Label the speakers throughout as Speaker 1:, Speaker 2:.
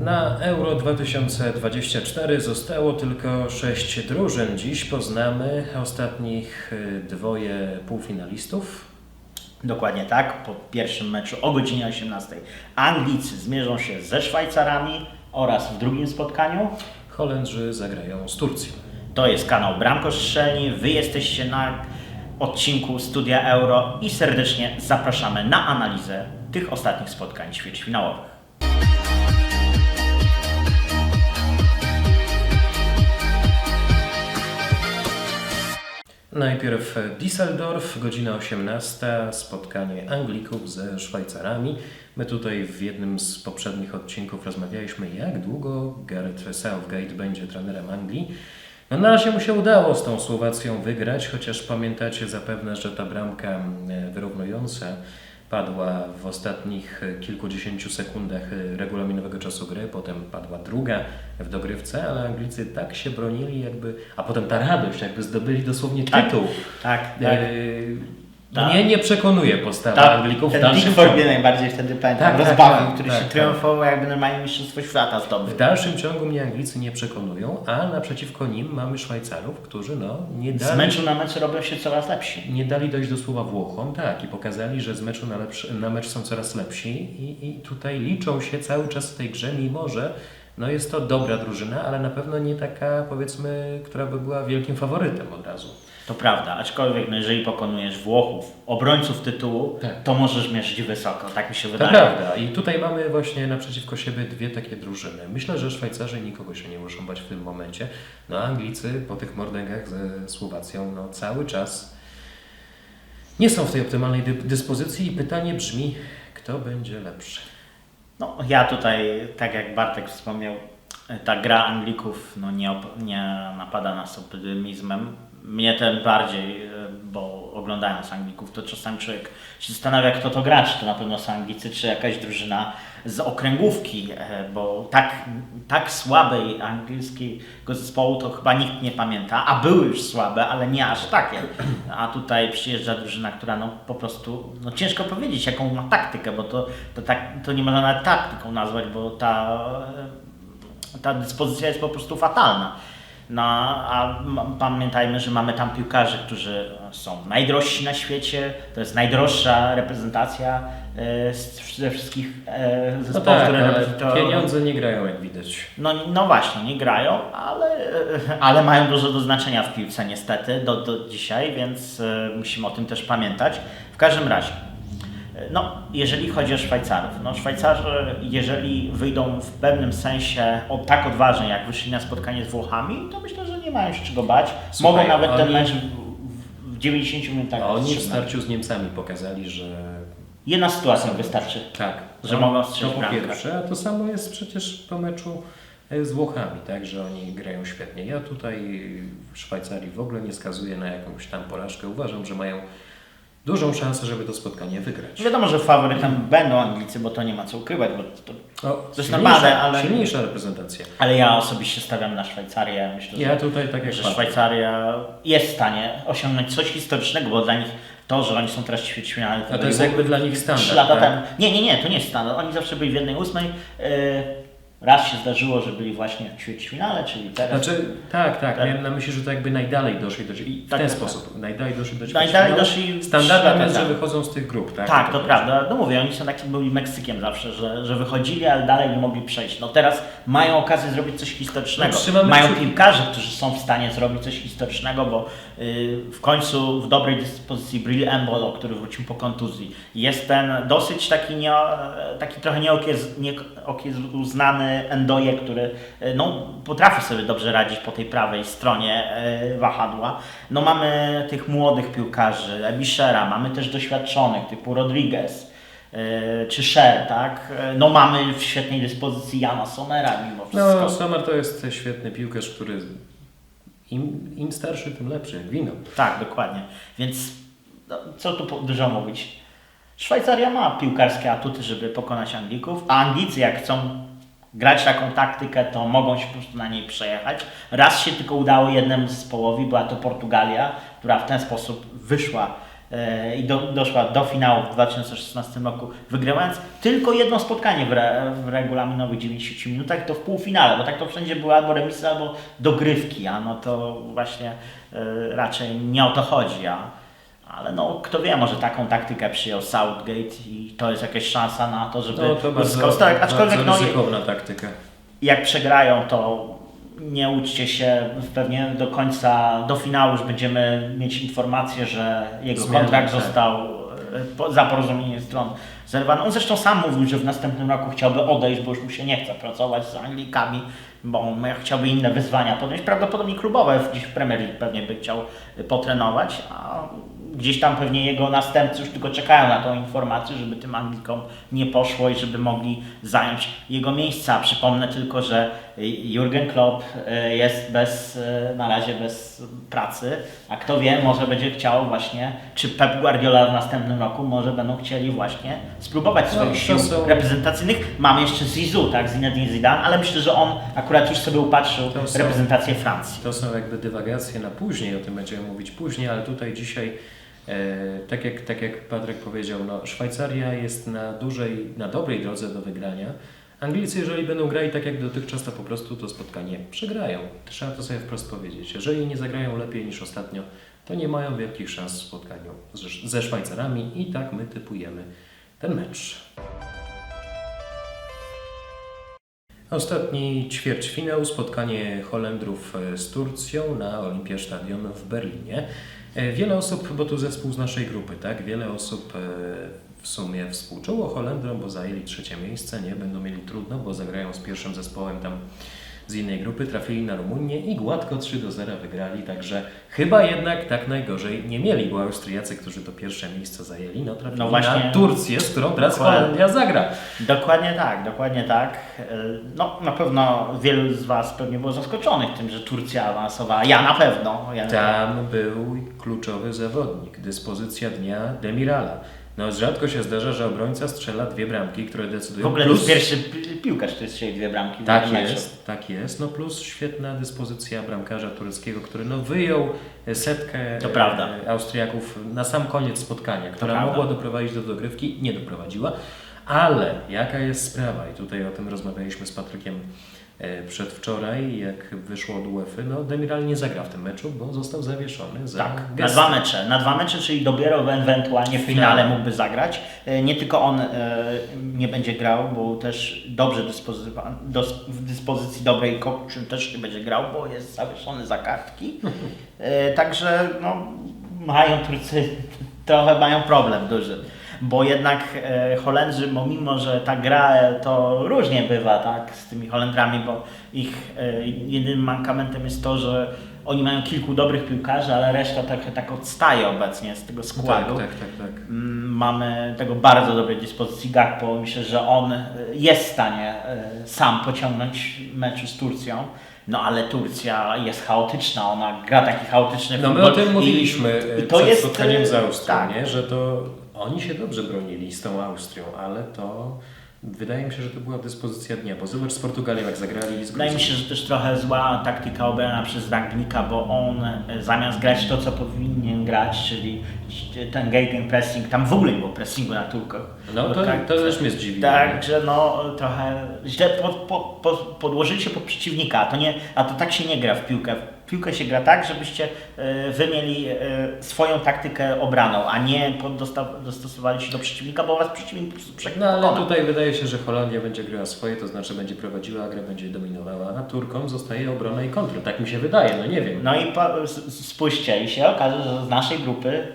Speaker 1: Na Euro 2024 zostało tylko sześć drużyn. Dziś poznamy ostatnich y, dwoje półfinalistów.
Speaker 2: Dokładnie tak. Po pierwszym meczu o godzinie 18 Anglicy zmierzą się ze Szwajcarami oraz w drugim spotkaniu.
Speaker 1: Holendrzy zagrają z Turcją.
Speaker 2: To jest kanał Bramko Strzelni. Wy jesteście na odcinku Studia Euro i serdecznie zapraszamy na analizę tych ostatnich spotkań ćwierćfinałowych.
Speaker 1: Najpierw Düsseldorf, godzina 18, spotkanie Anglików ze Szwajcarami. My tutaj w jednym z poprzednich odcinków rozmawialiśmy, jak długo Gareth Southgate będzie trenerem Anglii. No na razie mu się udało z tą Słowacją wygrać, chociaż pamiętacie zapewne, że ta bramka e, wyrównująca padła w ostatnich kilkudziesięciu sekundach regulaminowego czasu gry, potem padła druga w dogrywce, ale Anglicy tak się bronili jakby, a potem ta radość, jakby zdobyli dosłownie
Speaker 2: Tak,
Speaker 1: tytuł.
Speaker 2: Tak, tak.
Speaker 1: E,
Speaker 2: Tak.
Speaker 1: Mnie nie przekonuje postawa
Speaker 2: Tak,
Speaker 1: Anglików w
Speaker 2: ten
Speaker 1: dalszym
Speaker 2: Pickford
Speaker 1: ciągu.
Speaker 2: najbardziej wtedy pamiętam,
Speaker 1: Tak, tak,
Speaker 2: rozbawił,
Speaker 1: tak,
Speaker 2: który
Speaker 1: tak,
Speaker 2: się
Speaker 1: tak.
Speaker 2: triumfował jakby normalnie mistrzostwo świata zdobył.
Speaker 1: W dalszym ciągu mnie Anglicy nie przekonują, a naprzeciwko nim mamy Szwajcarów, którzy no, nie
Speaker 2: Z
Speaker 1: dali,
Speaker 2: meczu na mecz robią się coraz lepsi.
Speaker 1: nie dali dojść do słowa Włochom, tak, i pokazali, że z meczu na, lepszy, na mecz są coraz lepsi i, i tutaj liczą się cały czas w tej grze, mimo że no jest to dobra drużyna, ale na pewno nie taka, powiedzmy, która by była wielkim faworytem od razu.
Speaker 2: To prawda, aczkolwiek no jeżeli pokonujesz Włochów, obrońców tytułu,
Speaker 1: Tak.
Speaker 2: to możesz mierzyć wysoko, tak mi się
Speaker 1: To
Speaker 2: wydaje.
Speaker 1: prawda. I tutaj mamy właśnie naprzeciwko siebie dwie takie drużyny. Myślę, że Szwajcarzy nikogo się nie muszą bać w tym momencie. No a Anglicy po tych mordęgach ze Słowacją no, cały czas nie są w tej optymalnej dy- dyspozycji i pytanie brzmi, kto będzie lepszy?
Speaker 2: No, ja tutaj, tak jak Bartek wspomniał, ta gra Anglików no, nie, nie napada nas optymizmem. Mnie tym bardziej, e, bo oglądając Anglików, to czasami człowiek się zastanawia, kto to gra, czy to na pewno są Anglicy, czy jakaś drużyna z okręgówki, e, bo tak, tak słabej angielskiego zespołu to chyba nikt nie pamięta, a były już słabe, ale nie aż takie. A tutaj przyjeżdża drużyna, która no, po prostu, no ciężko powiedzieć, jaką ma taktykę, bo to, to, tak, to nie można nawet taktyką nazwać, bo ta, ta dyspozycja jest po prostu fatalna. No, a pamiętajmy, że mamy tam piłkarzy, którzy są najdrożsi na świecie. To jest najdroższa reprezentacja e, ze wszystkich e,
Speaker 1: No
Speaker 2: zespołów,
Speaker 1: tak,
Speaker 2: które reprezentują.
Speaker 1: pieniądze nie grają jak widać.
Speaker 2: No, no właśnie, nie grają, ale, ale mają dużo do znaczenia w piłce niestety do, do dzisiaj, więc e, musimy o tym też pamiętać. W każdym razie, no, jeżeli chodzi o Szwajcarów, no Szwajcarzy, jeżeli wyjdą w pewnym sensie o, tak odważnie, jak wyszli na spotkanie z Włochami, to myślę, że nie mają się czego bać.
Speaker 1: Słuchaj,
Speaker 2: Mogą nawet ten
Speaker 1: oni-
Speaker 2: mecz w, w, w 90 minutach
Speaker 1: A oni w
Speaker 2: wstrzymać.
Speaker 1: starciu z Niemcami pokazali, że
Speaker 2: Jedna sytuacja wystarczy.
Speaker 1: Tak,
Speaker 2: Że
Speaker 1: to,
Speaker 2: mogą strzelić
Speaker 1: To po pierwsze, a to samo jest przecież po meczu e, z Włochami, tak, że oni grają świetnie. Ja tutaj w Szwajcarii w ogóle nie skazuję na jakąś tam porażkę. Uważam, że mają dużą szansę, żeby to spotkanie wygrać.
Speaker 2: Wiadomo, że faworytem będą Anglicy, bo to nie ma co ukrywać, bo to,
Speaker 1: No, silniejsza,
Speaker 2: bada, ale-
Speaker 1: silniejsza reprezentacja.
Speaker 2: Ale ja osobiście stawiam na Szwajcarię. Myślę,
Speaker 1: Ja
Speaker 2: że,
Speaker 1: tutaj tak jak
Speaker 2: że. Szwajcaria jest w stanie osiągnąć coś historycznego, bo dla nich to, że oni są teraz ćwierćfinale,
Speaker 1: A to jest jakby dla nich standard. Tak?
Speaker 2: temu. Nie, nie, nie, to nie jest standard. Oni zawsze byli w jednej ósmej. Yy, raz się zdarzyło, że byli właśnie w ćwierćfinale, czyli teraz.
Speaker 1: Znaczy, tak, tak,
Speaker 2: Tak.
Speaker 1: miałem na myśli, że to jakby najdalej doszli do i w
Speaker 2: Tak,
Speaker 1: ten
Speaker 2: tak,
Speaker 1: sposób. Najdalej doszli do
Speaker 2: Najdalej doszli
Speaker 1: Standardem jest, że wychodzą z tych grup, tak?
Speaker 2: Tak, to prawda. No mówię, oni są takim byli Meksykiem zawsze, że, że wychodzili, ale dalej nie mogli przejść. No teraz mają okazję zrobić coś historycznego.
Speaker 1: No,
Speaker 2: mają
Speaker 1: kciuki.
Speaker 2: piłkarzy, którzy są w stanie zrobić coś historycznego, bo y, w końcu w dobrej dyspozycji Brill Embolo, który wrócił po kontuzji. Jest ten dosyć taki, nie, taki trochę nieokiez, Endoje, który y, no, potrafi sobie dobrze radzić po tej prawej stronie y, wahadła. No mamy tych młodych piłkarzy, Ebiszera, mamy też doświadczonych typu Rodriguez y, czy Sher, tak? No mamy w świetnej dyspozycji Jana Somera mimo wszystko.
Speaker 1: No, Sommer to jest świetny piłkarz, który im, im starszy, tym lepszy, jak wino.
Speaker 2: Tak, dokładnie. Więc no, co tu dużo mówić. Szwajcaria ma piłkarskie atuty, żeby pokonać Anglików, a Anglicy jak chcą grać taką taktykę, to mogą się po prostu na niej przejechać. Raz się tylko udało jednemu zespołowi, była to Portugalia, która w ten sposób wyszła e, i do, doszła do finału w 2016 roku, wygrywając tylko jedno spotkanie w, re, w regulaminowych 90 minutach, to w półfinale, bo tak to wszędzie były albo remisy, albo dogrywki, a no to właśnie e, raczej nie o to chodzi, a, ale no kto wie, może taką taktykę przyjął Southgate i to jest jakaś szansa na to, żeby
Speaker 1: No to bardzo,
Speaker 2: uzyskał start, aczkolwiek
Speaker 1: bardzo
Speaker 2: no,
Speaker 1: ryzykowna taktyka.
Speaker 2: jak przegrają, to nie uczcie się, pewnie do końca, do finału już będziemy mieć informację, że jego
Speaker 1: Zmiany,
Speaker 2: kontrakt
Speaker 1: tak.
Speaker 2: został e, za porozumieniem stron zerwany. On zresztą sam mówił, że w następnym roku chciałby odejść, bo już mu się nie chce pracować z Anglikami, bo on chciałby inne wyzwania podjąć. Prawdopodobnie klubowe, gdzieś w Premier League pewnie by chciał e, potrenować, a gdzieś tam pewnie jego następcy już tylko czekają na tą informację, żeby tym Anglikom nie poszło i żeby mogli zająć jego miejsca. Przypomnę tylko, że Jurgen Klopp e, jest bez, e, na razie bez pracy, a kto wie, może będzie chciał właśnie, czy Pep Guardiola w następnym roku może będą chcieli właśnie spróbować
Speaker 1: No,
Speaker 2: swoich
Speaker 1: to
Speaker 2: sił
Speaker 1: są-
Speaker 2: reprezentacyjnych. Mamy jeszcze Zizou, tak, Zinedine Zidane, ale myślę, że on akurat już sobie upatrzył
Speaker 1: są-
Speaker 2: reprezentację Francji.
Speaker 1: To są jakby dywagacje na później, o tym będziemy mówić później, ale tutaj dzisiaj, tak, jak, tak jak Patryk powiedział, no, Szwajcaria jest na dużej, na dobrej drodze do wygrania. Anglicy, jeżeli będą grali tak jak dotychczas, to po prostu to spotkanie przegrają. Trzeba to sobie wprost powiedzieć. Jeżeli nie zagrają lepiej niż ostatnio, to nie mają wielkich szans w spotkaniu ze, Szwajcarami i tak my typujemy ten mecz. Ostatni ćwierćfinał, spotkanie Holendrów e, z Turcją na Olympiastadion w Berlinie. E, Wiele osób, bo tu zespół z naszej grupy, tak? Wiele osób e, w sumie współczuło Holendrom, bo zajęli trzecie miejsce, nie? Będą mieli trudno, bo zagrają z pierwszym zespołem tam z innej grupy, trafili na Rumunię i gładko 3 do 0 wygrali, także chyba jednak tak najgorzej nie mieli, bo Austriacy, którzy to pierwsze miejsce zajęli, no trafili
Speaker 2: No właśnie.
Speaker 1: na Turcję, z którą teraz. Holandia zagra.
Speaker 2: Dokładnie tak, dokładnie tak. No na pewno wielu z Was pewnie było zaskoczonych tym, że Turcja awansowała. Ja na pewno. Ja
Speaker 1: Tam był kluczowy zawodnik, dyspozycja dnia Demirala. No rzadko się zdarza, że obrońca strzela dwie bramki, które decydują.
Speaker 2: W ogóle
Speaker 1: plus,
Speaker 2: pierwszy pi- piłkarz, który strzelił dwie bramki
Speaker 1: Tak jest, tak jest. No plus świetna dyspozycja bramkarza tureckiego, który no wyjął setkę
Speaker 2: To prawda.
Speaker 1: e, Austriaków na sam koniec spotkania, która mogła doprowadzić do dogrywki, nie doprowadziła. Ale jaka jest sprawa? I tutaj o tym rozmawialiśmy z Patrykiem e, przedwczoraj, jak wyszło od UEFA. No Demiral nie zagra w tym meczu, bo został zawieszony za
Speaker 2: Tak, na dwa mecze. Na dwa mecze, czyli dopiero ewentualnie w finale mógłby zagrać. E, Nie tylko on e, nie będzie grał, bo też dobrze dos- w dyspozycji dobrej Kokczyn też nie będzie grał, bo jest zawieszony za kartki. E, Także no, mają Turcy, trochę mają problem duży. Bo jednak e, Holendrzy, mimo że ta gra e, to różnie bywa tak, z tymi Holendrami, bo ich e, jedynym mankamentem jest to, że oni mają kilku dobrych piłkarzy, ale reszta trochę tak odstaje obecnie z tego
Speaker 1: Tak,
Speaker 2: składu.
Speaker 1: tak, tak, tak.
Speaker 2: Mm, Mamy tego bardzo dobrej dyspozycji Gakpo. Myślę, że on jest w stanie sam pociągnąć mecz z Turcją. No ale Turcja jest chaotyczna, ona gra taki chaotyczny
Speaker 1: No my o tym
Speaker 2: i-
Speaker 1: mówiliśmy
Speaker 2: i
Speaker 1: e,
Speaker 2: to
Speaker 1: przed
Speaker 2: jest,
Speaker 1: spotkaniem z Austrią,
Speaker 2: tak.
Speaker 1: nie? że to oni się dobrze bronili z tą Austrią, ale to wydaje mi się, że to była dyspozycja dnia, bo zobacz z Portugalią jak zagrali z
Speaker 2: Wydaje mi się, że też trochę zła taktyka obrana przez Rangnika, bo on e, zamiast grać to, co powinien grać, czyli ten gegenpressing, tam w ogóle nie było pressingu na Turkach.
Speaker 1: No to,
Speaker 2: Tak,
Speaker 1: to też mnie zdziwiło.
Speaker 2: Tak, że no trochę źle pod, po, po, podłożyli się pod przeciwnika, a to, nie, a to tak się nie gra w piłkę. Piłkę się gra tak, żebyście e, wy mieli e, swoją taktykę obraną, a nie dostosowali się do przeciwnika, bo was przeciwnik prostu
Speaker 1: No ale
Speaker 2: przekona.
Speaker 1: tutaj wydaje się, że Holandia będzie grała swoje, to znaczy będzie prowadziła, a gra będzie dominowała, a Turkom zostaje obrona i kontra. Tak mi się wydaje, no nie wiem.
Speaker 2: No i spójrzcie i się okaże, że z naszej grupy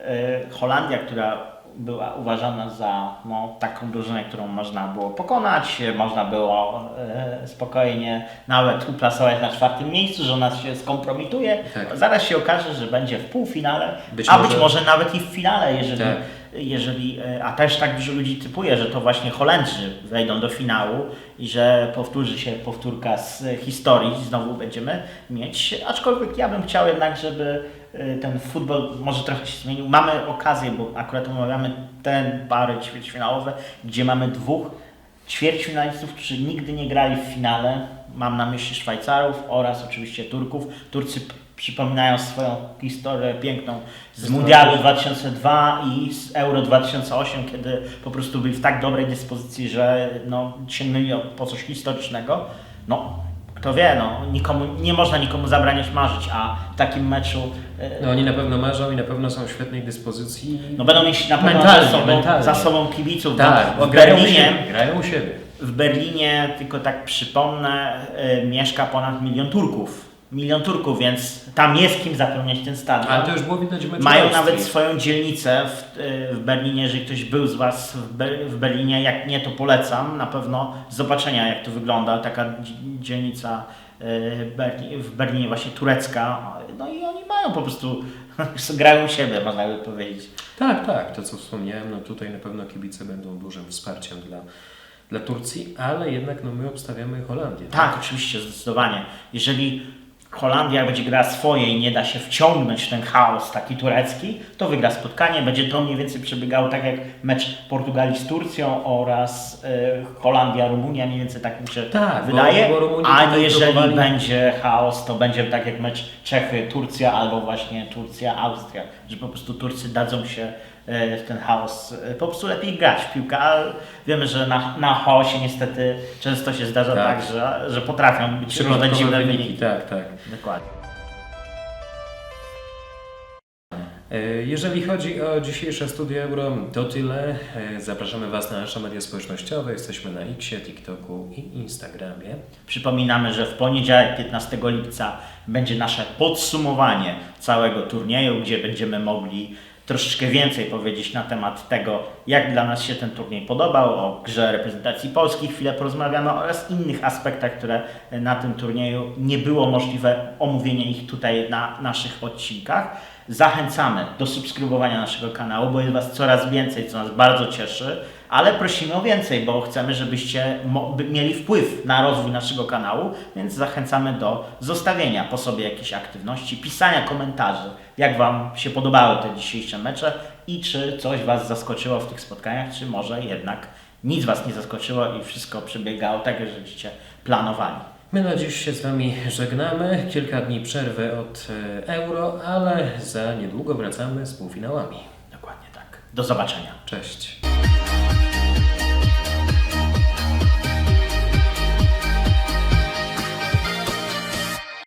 Speaker 2: e, Holandia, która była uważana za no, taką drużynę, którą można było pokonać, można było e, spokojnie nawet uplasować na czwartym miejscu, że ona się skompromituje.
Speaker 1: Tak.
Speaker 2: Zaraz się okaże, że będzie w półfinale,
Speaker 1: Być
Speaker 2: a
Speaker 1: może-
Speaker 2: być może nawet i w finale, jeżeli,
Speaker 1: Tak.
Speaker 2: jeżeli e, a też tak dużo ludzi typuje, że to właśnie Holendrzy wejdą do finału i że powtórzy się powtórka z historii, znowu będziemy mieć, aczkolwiek ja bym chciał jednak, żeby ten futbol może trochę się zmienił. Mamy okazję, bo akurat omawiamy te pary ćwierćfinałowe, gdzie mamy dwóch ćwierćfinalistów, którzy nigdy nie grali w finale. Mam na myśli Szwajcarów oraz oczywiście Turków. Turcy przypominają swoją historię piękną z Mundialu 2002 i z Euro 2008, kiedy po prostu byli w tak dobrej dyspozycji, że no, sięgnęli po coś historycznego. No, kto wie, no, nikomu, nie można nikomu zabraniać marzyć, a w takim meczu e,
Speaker 1: No oni na pewno marzą i na pewno są w świetnej dyspozycji.
Speaker 2: no, będą mieć na pewno
Speaker 1: Mentalnie,
Speaker 2: za, sobą,
Speaker 1: mentalnie.
Speaker 2: za sobą kibiców.
Speaker 1: tak,
Speaker 2: bo
Speaker 1: bo
Speaker 2: w Berlinie
Speaker 1: siebie. Grają u siebie.
Speaker 2: w Berlinie, tylko tak przypomnę, y, mieszka ponad milion Turków. Milion Turków, więc tam jest kim zapełniać ten stadion.
Speaker 1: Ale to już było widać w meczu
Speaker 2: Mają
Speaker 1: Austrii.
Speaker 2: nawet swoją dzielnicę w, y, w Berlinie, jeżeli ktoś był z Was w, Ber- w Berlinie, jak nie to polecam na pewno zobaczenia jak to wygląda, taka dzi- dzielnica Berli- w Berlinie właśnie turecka, no i oni mają po prostu, grają siebie można by powiedzieć.
Speaker 1: Tak, tak, to co wspomniałem, no tutaj na pewno kibice będą dużym wsparciem dla, dla Turcji, ale jednak no my obstawiamy Holandię.
Speaker 2: Tak, oczywiście, zdecydowanie. Jeżeli Holandia będzie grała swoje i nie da się wciągnąć w ten chaos taki turecki, to wygra spotkanie. Będzie to mniej więcej przebiegało tak jak mecz Portugalii z Turcją oraz y, Holandia-Rumunia, mniej więcej tak mi się
Speaker 1: Tak, bo-
Speaker 2: wydaje.
Speaker 1: bo Rumuni
Speaker 2: A jeżeli
Speaker 1: próbowali-
Speaker 2: będzie chaos, to będzie tak jak mecz Czechy-Turcja albo właśnie Turcja-Austria, że po prostu Turcy dadzą się e, w ten chaos e, po prostu lepiej grać w piłkę, ale wiemy, że na, na chaosie niestety często się zdarza
Speaker 1: Tak.
Speaker 2: tak, że, że potrafią być różne dziwne
Speaker 1: wyniki,
Speaker 2: wyniki.
Speaker 1: tak, tak.
Speaker 2: Dokładnie.
Speaker 1: E, Jeżeli chodzi o dzisiejsze studio Euro, to tyle. E, Zapraszamy Was na nasze media społecznościowe. Jesteśmy na Xie, TikToku i Instagramie.
Speaker 2: Przypominamy, że w poniedziałek 15 lipca będzie nasze podsumowanie całego turnieju, gdzie będziemy mogli troszeczkę więcej powiedzieć na temat tego, jak dla nas się ten turniej podobał, o grze reprezentacji Polski chwilę porozmawiamy oraz innych aspektach, które na tym turnieju nie było możliwe omówienie ich tutaj na naszych odcinkach. Zachęcamy do subskrybowania naszego kanału, bo jest Was coraz więcej, co nas bardzo cieszy, ale prosimy o więcej, bo chcemy, żebyście mieli wpływ na rozwój naszego kanału, więc zachęcamy do zostawienia po sobie jakiejś aktywności, pisania komentarzy, jak Wam się podobały te dzisiejsze mecze i czy coś Was zaskoczyło w tych spotkaniach, czy może jednak nic Was nie zaskoczyło i wszystko przebiegało tak, jak żeście planowali.
Speaker 1: My na dziś się z Wami żegnamy. Kilka dni przerwy od e, Euro, ale za niedługo wracamy z półfinałami.
Speaker 2: Dokładnie tak. Do zobaczenia.
Speaker 1: Cześć.